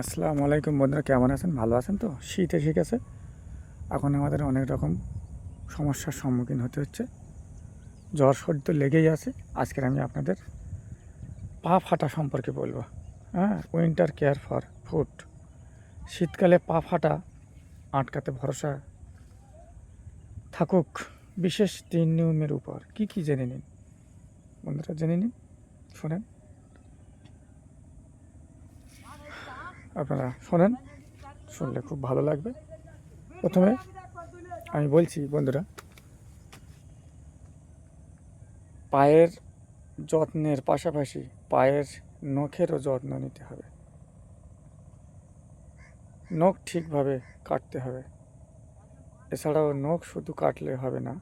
আসসালামু আলাইকুম বন্ধুরা, কেমন আছেন? ভালো আছেন তো? শীত এসে গেছে। এখন আমাদের অনেক রকম সমস্যার সম্মুখীন হতে হচ্ছে। জ্বর সর্দি তো লেগেই আছে। আজকের আমি আপনাদের পা ফাটা সম্পর্কে বলব। হ্যাঁ উইন্টার কেয়ার ফর ফুট শীতকালে পা ফাটা আটকাতে ভরসা থাকুক। বিশেষ তিন নিয়মের উপর। কি কি জেনে নিন? বন্ধুরা, জেনে নিন, শোনেন। আপনারা শোনেন, শুনলে খুব ভালো লাগবে। প্রথমে আমি বলছি, বন্ধুরা, পায়ের যত্নের পাশাপাশি পায়ের নখেরও যত্ন নিতে হবে। নখ ঠিকভাবে কাটতে হবে। এছাড়াও নখ শুধু কাটলে হবে না,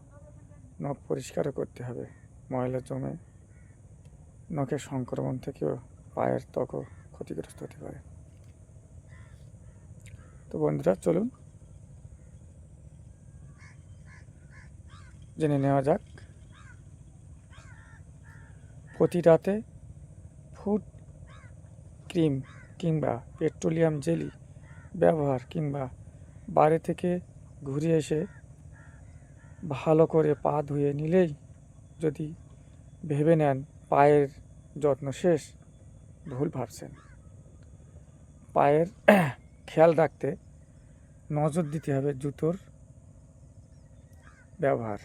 নখ পরিষ্কারও করতে হবে। ময়লা জমে নখের সংক্রমণ থেকেও পায়ের ত্বকও ক্ষতিগ্রস্ত হতে পারে। তো বন্ধুরা, চলুন। জেনে নেওয়া যাক। প্রতি রাতে ফুড ক্রিম কিংবা পেট্রোলিয়াম জেলি ব্যবহার কিংবা বাইরে থেকে ঘুরে এসে ভালো করে পা ধুয়ে নিলেই যদি ভেবে নেন পায়ের যত্ন শেষ, ভুল ভাবছেন। পায়ের খেয়াল রাখতে নজর দিতে হবে জুতোর ব্যবহার।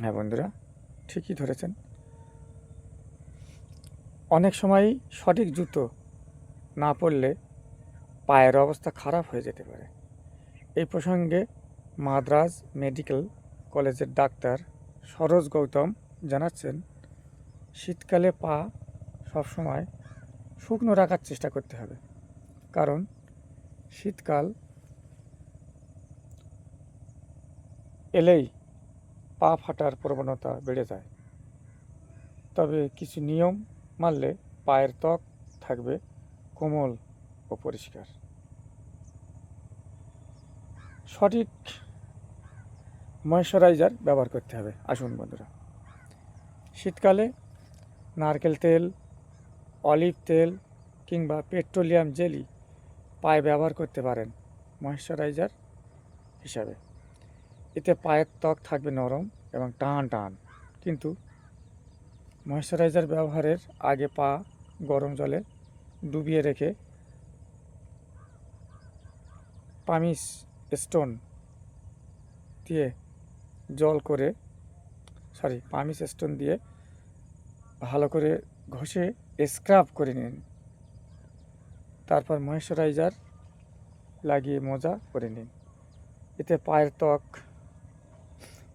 হ্যাঁ বন্ধুরা, ঠিকই ধরেছেন। অনেক সময় সঠিক জুতো না পরলে পায়ের অবস্থা খারাপ হয়ে যেতে পারে। এই প্রসঙ্গে মাদ্রাজ মেডিকেল কলেজের ডাক্তার সরোজ গৌতম জানাচ্ছেন, শীতকালে পা সবসময় শুকনো রাখার চেষ্টা করতে হবে। কারণ শীতকাল এলেই পা ফাটার প্রবণতা বেড়ে যায়। তবে কিছু নিয়ম মানলে পায়ের ত্বক থাকবে কোমল ও পরিষ্কার। সঠিক ময়শ্চারাইজার ব্যবহার করতে হবে। আসুন বন্ধুরা। শীতকালে নারকেল তেল অলিভ তেল কিংবা পেট্রোলিয়াম জেলি পায়ে ব্যবহার করতে পারেন ময়শ্চারাইজার হিসাবে। এতে পায়ের ত্বক থাকবে নরম এবং টান টান। কিন্তু ময়শ্চারাইজার ব্যবহারের আগে পা গরম জলে ডুবিয়ে রেখে পামিস স্টোন দিয়ে জল করে, সরি, পামিস স্টোন দিয়ে ভালো করে ঘষে স্ক্রাব করে নিন। তারপর ময়েশ্চারাইজার লাগিয়ে মোজা করে নিন। এতে পায়ের ত্বক,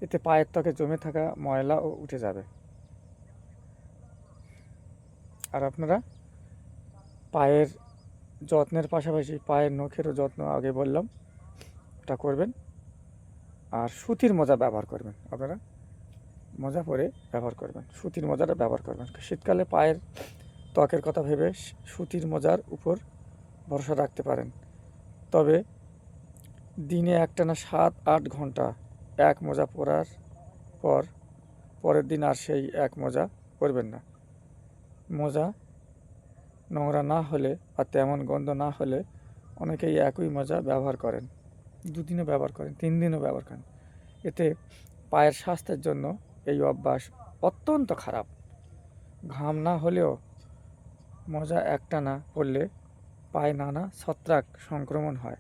এতে পায়ের ত্বকে জমে থাকা ময়লাও উঠে যাবে। আর আপনারা পায়ের যত্নের পাশাপাশি পায়ের নখেরও যত্ন আগে বললাম, ওটা করবেন। আর সুতির মোজা ব্যবহার করবেন। আপনারা মোজা পরে ব্যবহার করবেন, সুতির মোজাটা ব্যবহার করবেন। শীতকালে পায়ের ত্বকের কথা ভেবে সুতির মোজার উপর ভরসা রাখতে পারেন। তবে দিনে একটানা সাত, আট ঘণ্টা এক মোজা পরার পর পরের দিন আর সেই এক মোজা পরবেন না। মোজা নোংরা না হলে আর তেমন গন্ধ না হলে অনেকেই একই মোজা ব্যবহার করেন। দুদিনও ব্যবহার করেন, তিন দিনও ব্যবহার করেন। এতে পায়ের স্বাস্থ্যের জন্য এই অভ্যাস অত্যন্ত খারাপ। ঘাম না হলেও মোজা একটা না পড়লে পায়ে নানা ছত্রাক সংক্রমণ হয়।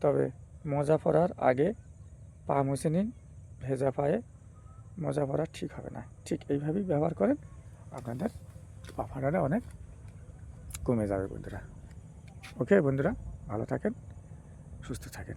তবে মোজা পরার আগে পা মুছে নিন, ভেজা পায়ে মোজা পরা ঠিক হবে না। ঠিক এইভাবেই ব্যবহার করেন। আপনাদের পা অনেক কমে যাবে বন্ধুরা। ওকে বন্ধুরা, ভালো থাকেন, সুস্থ থাকেন।